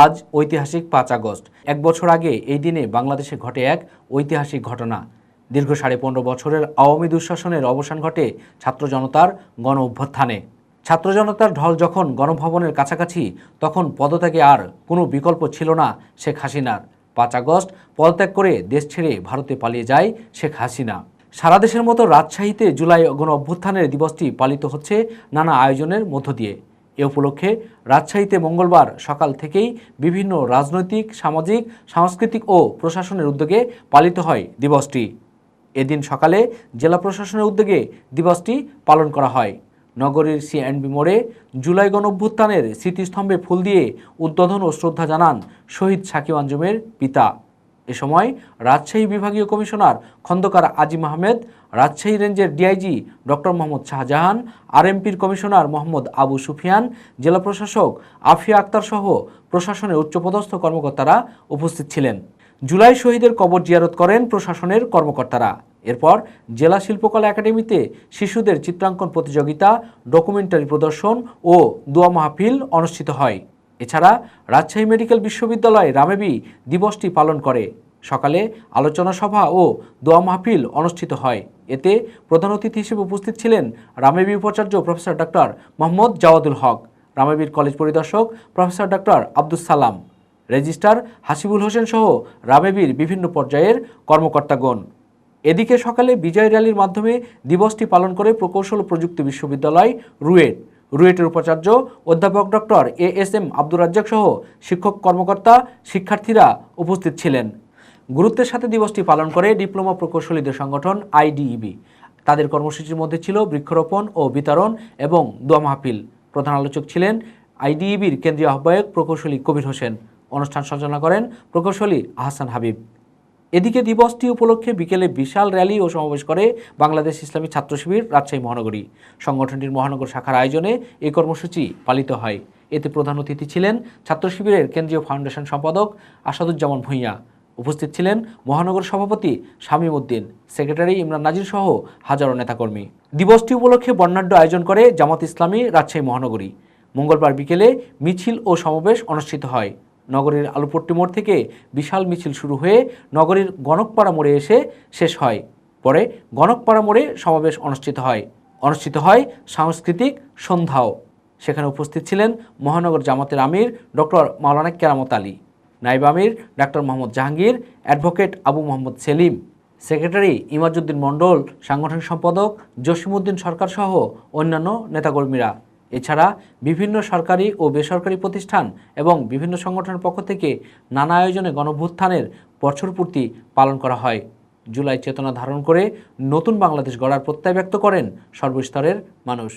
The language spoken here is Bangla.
আজ ঐতিহাসিক পাঁচ আগস্ট। এক বছর আগে এই দিনে বাংলাদেশে ঘটে এক ঐতিহাসিক ঘটনা। দীর্ঘ সাড়ে পনেরো বছরের আওয়ামী দুঃশাসনের অবসান ঘটে ছাত্র জনতার গণ অভ্যুত্থানে। ছাত্র জনতার ঢল যখন গণভবনের কাছাকাছি, তখন পদত্যাগে আর কোনো বিকল্প ছিল না শেখ হাসিনার। পাঁচ আগস্ট পদত্যাগ করে দেশ ছেড়ে ভারতে পালিয়ে যায় শেখ হাসিনা। সারা দেশের মতো রাজশাহীতে জুলাই গণ অভ্যুত্থানের দিবসটি পালিত হচ্ছে নানা আয়োজনের মধ্য দিয়ে। এ উপলক্ষে রাজশাহীতে মঙ্গলবার সকাল থেকেই বিভিন্ন রাজনৈতিক, সামাজিক, সাংস্কৃতিক ও প্রশাসনের উদ্যোগে পালিত হয় দিবসটি। এদিন সকালে জেলা প্রশাসনের উদ্যোগে দিবসটি পালন করা হয়। নগরীর সিএনবি মোড়ে জুলাই গণঅভ্যুত্থানের স্মৃতিস্তম্ভে ফুল দিয়ে উদ্বোধন ও শ্রদ্ধা জানান শহীদ সাকিব আঞ্জুমের পিতা। এ সময় রাজশাহী বিভাগীয় কমিশনার খন্দকার আজিম আহমেদ রাজশাহী রেঞ্জের ডিআইজি ডক্টর মোহাম্মদ শাহজাহান, আরএমপির কমিশনার মোহাম্মদ আবু সুফিয়ান, জেলা প্রশাসক আফিয়া আক্তার সহ প্রশাসনের উচ্চপদস্থ কর্মকর্তারা উপস্থিত ছিলেন। জুলাই শহীদের কবর জিয়ারত করেন প্রশাসনের কর্মকর্তারা। এরপর জেলা শিল্পকলা একাডেমিতে শিশুদের চিত্রাঙ্কন প্রতিযোগিতা, ডকুমেন্টারি প্রদর্শন ও দোয়া মাহফিল অনুষ্ঠিত হয়। এছাড়া রাজশাহী মেডিকেল বিশ্ববিদ্যালয় রামেবি দিবসটি পালন করে। সকালে আলোচনা সভা ও দোয়া মাহফিল অনুষ্ঠিত হয়। এতে প্রধান অতিথি হিসেবে উপস্থিত ছিলেন রামেবি উপাচার্য প্রফেসর ডক্টর মোহাম্মদ জাওয়াদুল হক রামেবির কলেজ পরিদর্শক professor doctor Abdus Salam, registrar Hasibul Hossain সহ রামেবির বিভিন্ন পর্যায়ের কর্মকর্তাগণ। এদিকে সকালে বিজয় র্যালির মাধ্যমে দিবসটি পালন করে প্রকৌশল প্রযুক্তি বিশ্ববিদ্যালয় রুয়েট। রুয়েটের উপাচার্য অধ্যাপক doctor A S M Abdur Razzaq সহ শিক্ষক কর্মকর্তা, শিক্ষার্থীরা উপস্থিত ছিলেন। গুরুত্বের সাথে দিবসটি পালন করে ডিপ্লোমা প্রকৌশলীদের সংগঠন আইডিইবি। তাদের কর্মসূচির মধ্যে ছিল বৃক্ষরোপণ ও বিতরণ এবং দোয়া মাহফিল। প্রধান আলোচক ছিলেন আইডিইবির কেন্দ্রীয় আহ্বায়ক প্রকৌশলী কবির হোসেন। অনুষ্ঠান সঞ্চালনা করেন প্রকৌশলী আহসান হাবিব। এদিকে দিবসটি উপলক্ষে বিকেলে বিশাল র্যালি ও সমাবেশ করে বাংলাদেশ ইসলামী ছাত্র শিবির রাজশাহী মহানগরী। সংগঠনটির মহানগর শাখার আয়োজনে এই কর্মসূচি পালিত হয়। এতে প্রধান অতিথি ছিলেন ছাত্র শিবিরের কেন্দ্রীয় ফাউন্ডেশন সম্পাদক আসাদুজ্জামান ভূঁইয়া। উপস্থিত ছিলেন মহানগর সভাপতি শামীম উদ্দিন, সেক্রেটারি ইমরান নাজির সহ হাজারো নেতাকর্মী। দিবসটি উপলক্ষে বর্ণাঢ্য আয়োজন করে জামাত ইসলামী রাজশাহী মহানগরী। মঙ্গলবার বিকেলে মিছিল ও সমাবেশ অনুষ্ঠিত হয়। নগরীর আলুপট্টি মোড় থেকে বিশাল মিছিল শুরু হয়ে নগরীর গণকপাড়া মোড়ে এসে শেষ হয়। পরে গণকপাড়া মোড়ে সমাবেশ অনুষ্ঠিত হয়। অনুষ্ঠিত হয় সাংস্কৃতিক সন্ধ্যাও। সেখানে উপস্থিত ছিলেন মহানগর জামাতের আমির ডক্টর মাওলানা কেরামত আলী। নাইব আমির, doctor Mohammad Jahangir, advocate Abu Mohammad Selim, secretary Imajuddin Mondal, সাংগঠনিক সম্পাদক জসিমউদ্দিন সরকার সহ অন্যান্য নেতাকর্মীরা। এছাড়া বিভিন্ন সরকারি ও বেসরকারি প্রতিষ্ঠান এবং বিভিন্ন সংগঠনের পক্ষ থেকে নানা আয়োজনে গণভ্যুত্থানের বছরপূর্তি পালন করা হয়। জুলাই চেতনা ধারণ করে নতুন বাংলাদেশ গড়ার প্রত্যয় ব্যক্ত করেন সর্বস্তরের মানুষ।